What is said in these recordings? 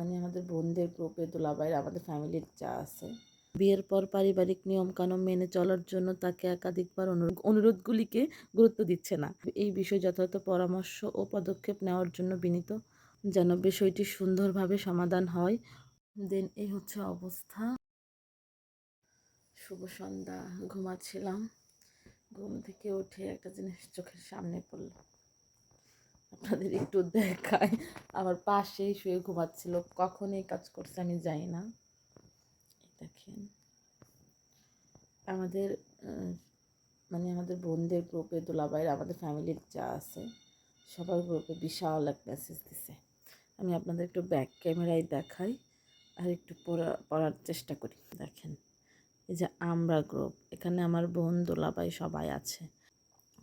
মানে আমাদের বোনদের গ্রুপে দোলাবাইর আমাদের ফ্যামিলির যা আছে। বিয়ের পর পারিবারিক নিয়মকানুন মেনে চলার জন্য তাকে একাধিকবার অনুরোধ, অনুরোধগুলিকে গুরুত্ব দিচ্ছে না। এই বিষয়ে যথাযথ পরামর্শ ও পদক্ষেপ নেওয়ার জন্য বিনীত, যেন বিষয়টি সুন্দরভাবে সমাধান হয়। দেন এই হচ্ছে অবস্থা। শুভ সন্ধ্যা, ঘুমাচ্ছিলাম। ঘুম থেকে উঠে একটা জিনিস চোখের সামনে পড়ল। আপনাদের একটু দেখায় আমার পাশেই শুয়ে ঘুমাচ্ছিল কখন এই কাজ করছে আমি জানি না। দেখেন। আমাদের মানে আমাদের বোনদের গ্রুপে দোলাবাইর আমাদের ফ্যামিলির যা আছে, সবার গ্রুপে বিশাল এক মেসেজ দিছে। আমি আপনাদের একটু ব্যাক ক্যামেরায় দেখাই আর একটু পড়া, পড়ার চেষ্টা করি। দেখেন, এই যে আমরা গ্রুপ এখানে আমার বোন দোলাবাই সবাই আছে।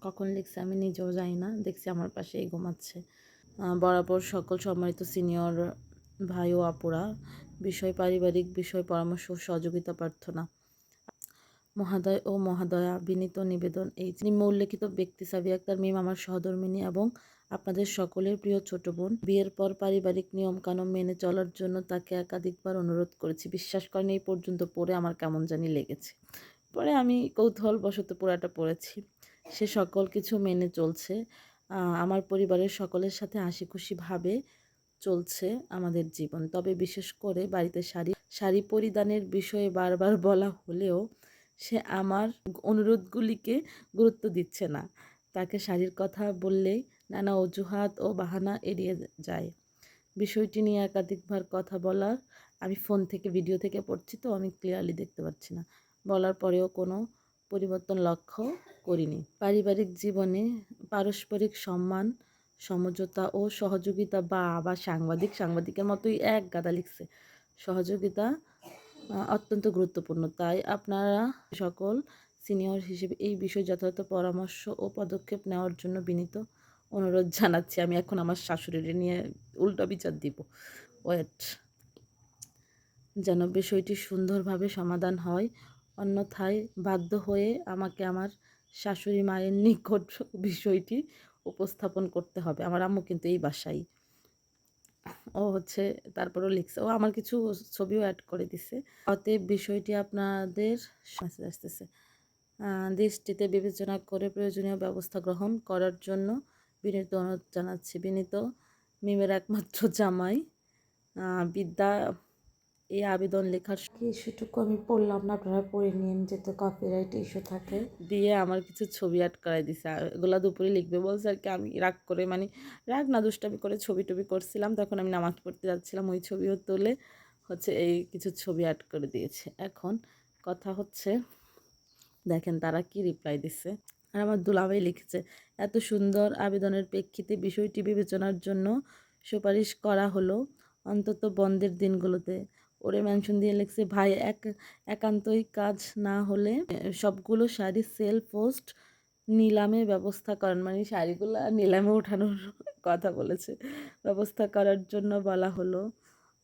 কখন লিখছে আমি নিজেও জানি না, দেখছি আমার পাশেই ঘুমাচ্ছে। বরাবর সকল সম্মানিত সিনিয়র ভাই ও আপুরা, বিষয় পারিবারিক, বিষয় পরামর্শ সহযোগিতা প্রার্থনা। মহাদয় ও মহাদয়া বিনীত নিবেদন, এই নিম্ন উল্লেখিত ব্যক্তি সাবি আক্তার, মিম আমার সহধর্মিনী এবং আপনাদের সকলের প্রিয় ছোট বোন, বিয়ের পর পারিবারিক নিয়মকানুন মেনে চলার জন্য তাকে একাধিকবার অনুরোধ করেছি। বিশ্বাস করেন এই পর্যন্ত পড়ে আমার কেমন জানি লেগেছে। পরে আমি কৌতূহল বশত পুরাটা পড়েছি। সে সকল কিছু মেনে চলছে। আমার পরিবারের সকলের সাথে হাসি খুশিভাবে চলছে আমাদের জীবন। তবে বিশেষ করে বাড়িতে শাড়ি শাড়ি পরিধানের বিষয়ে বারবার বলা হলেও সে আমার অনুরোধগুলিকে গুরুত্ব দিচ্ছে না। তাকে শাড়ির কথা বললেই নানা অজুহাত ও বাহানা এড়িয়ে যায়। বিষয়টি নিয়ে একাধিকবার কথা বলার, আমি ফোন থেকে, ভিডিও থেকে পড়ছি তো আমি ক্লিয়ারলি দেখতে পাচ্ছি না। বলার পরেও কোনো পরিবর্তন লক্ষ্য করিনি। পারিবারিক জীবনে পারস্পরিক সম্মান, সমঝোতা ও সহযোগিতা বা আবার সাংবাদিক সাংবাদিকের মতোই এক গাদা লিখছে। সহযোগিতা অত্যন্ত গুরুত্বপূর্ণ। তাই আপনারা সকল সিনিয়র হিসেবে এই বিষয়ে যথাযথ পরামর্শ ও পদক্ষেপ নেওয়ার জন্য বিনীত অনুরোধ জানাচ্ছি। আমি এখন আমার শাশুড়ির নিয়ে উল্টো বিচার দিব। ওয়েট। যেন বিষয়টি সুন্দরভাবে সমাধান হয় অন্যথায় বাধ্য হয়ে আমাকে আমার শাশুড়ি মায়ের নিকট বিষয়টি উপস্থাপন করতে হবে। আমার আম্মু কিন্তু এই বাসায় ও হচ্ছে তারপরেও লিখছে। ও আমার কিছু ছবিও অ্যাড করে দিছে। অতএব বিষয়টি আপনাদের আসতেছে। আহ, দৃষ্টিতে বিবেচনা করে প্রয়োজনীয় ব্যবস্থা গ্রহণ করার জন্য বিনীত অনুরোধ জানাচ্ছি। বিনীত মিমের একমাত্র জামাই বিদ্যা এই আবেদন লেখার কি ইস্যুটুকু আমি পড়লাম না আপনারা পড়ে নিন যেহেতু কপিরাইট ইস্যু থাকে। দিয়ে আমার কিছু ছবি অ্যাড করাই দিছে। আর এগুলা দুপুরে লিখবে বলছে আর কি আমি রাগ করে মানে রাগ না দুষ্টামি করে ছবি টবি করছিলাম তখন আমি নামাজ পড়তে যাচ্ছিলাম ওই ছবিও তুলে হচ্ছে এই কিছু ছবি অ্যাড করে দিয়েছে। এখন কথা হচ্ছে দেখেন তারা কি রিপ্লাই দিচ্ছে আর আমার দুলাভাই লিখেছে এত সুন্দর আবেদনের প্রেক্ষিতে বিষয়টি বিবেচনার জন্য সুপারিশ করা হলো অন্তত বন্ধের দিনগুলোতে। ওরে মেনশন দিয়ে লিখছে, ভাই, এক, একান্তই কাজ না হলে সবগুলো শাড়ি সেল পোস্ট নিলামে ব্যবস্থা করেন। মানে শাড়িগুলো নিলামে ওঠানোর কথা বলেছে। ব্যবস্থা করার জন্য বলা হলো,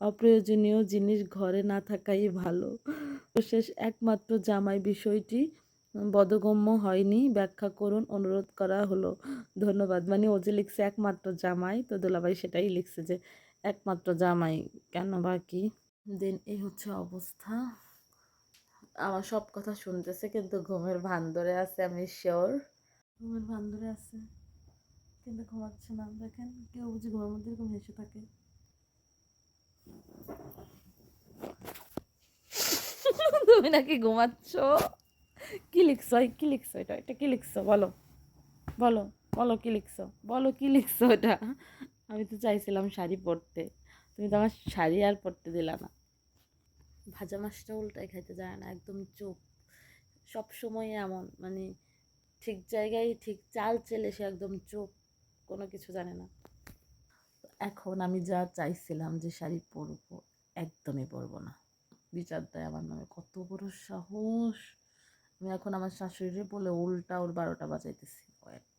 অপ্রয়োজনীয় জিনিস ঘরে না থাকাই ভালো। শেষ একমাত্র জামাই বিষয়টি বোধগম্য হয়নি। ব্যাখ্যা করুন, অনুরোধ করা হলো। ধন্যবাদ। মানে ও যে লিখছে, একমাত্র জামাই। তো দোলাভাই সেটাই লিখছে যে, একমাত্র জামাই। কেন বা কি? দেন এই হচ্ছে অবস্থা। আমার সব কথা শুনতেছে কিন্তু ঘুমের ভান ধরে আছে আমি শিওর ঘুমের ভান ধরে আছে কিন্তু ঘুমাচ্ছে না। দেখেন কেউ বুঝি ঘুমের মধ্যে এরকম হেসে থাকে। তুমি নাকি ঘুমাচ্ছ? কি লিখছো? কি লিখছো এটা? এটা কি লিখছো? বলো। বলো বলো কি লিখছো? বলো কি লিখছো এটা? আমি তো চাইছিলাম শাড়ি পরতে। তুমি তো আমার শাড়ি আর পরতে দিলা না। ভাজা মাছটা উল্টাই খাইতে যায় না, একদম চুপ সব সময় এমন মানে ঠিক জায়গায় ঠিক চাল চেলে সে একদম চুপ কোনো কিছু জানে না। এখন আমি যা চাইছিলাম যে শাড়ি পরবো, একদমই পরবো না। বিচার দেয় আমার নামে, কত বড় সাহস। আমি এখন আমার শাশুড়ি বলে উল্টা ওর বারোটা বাজাইতেছি, ওয়েট।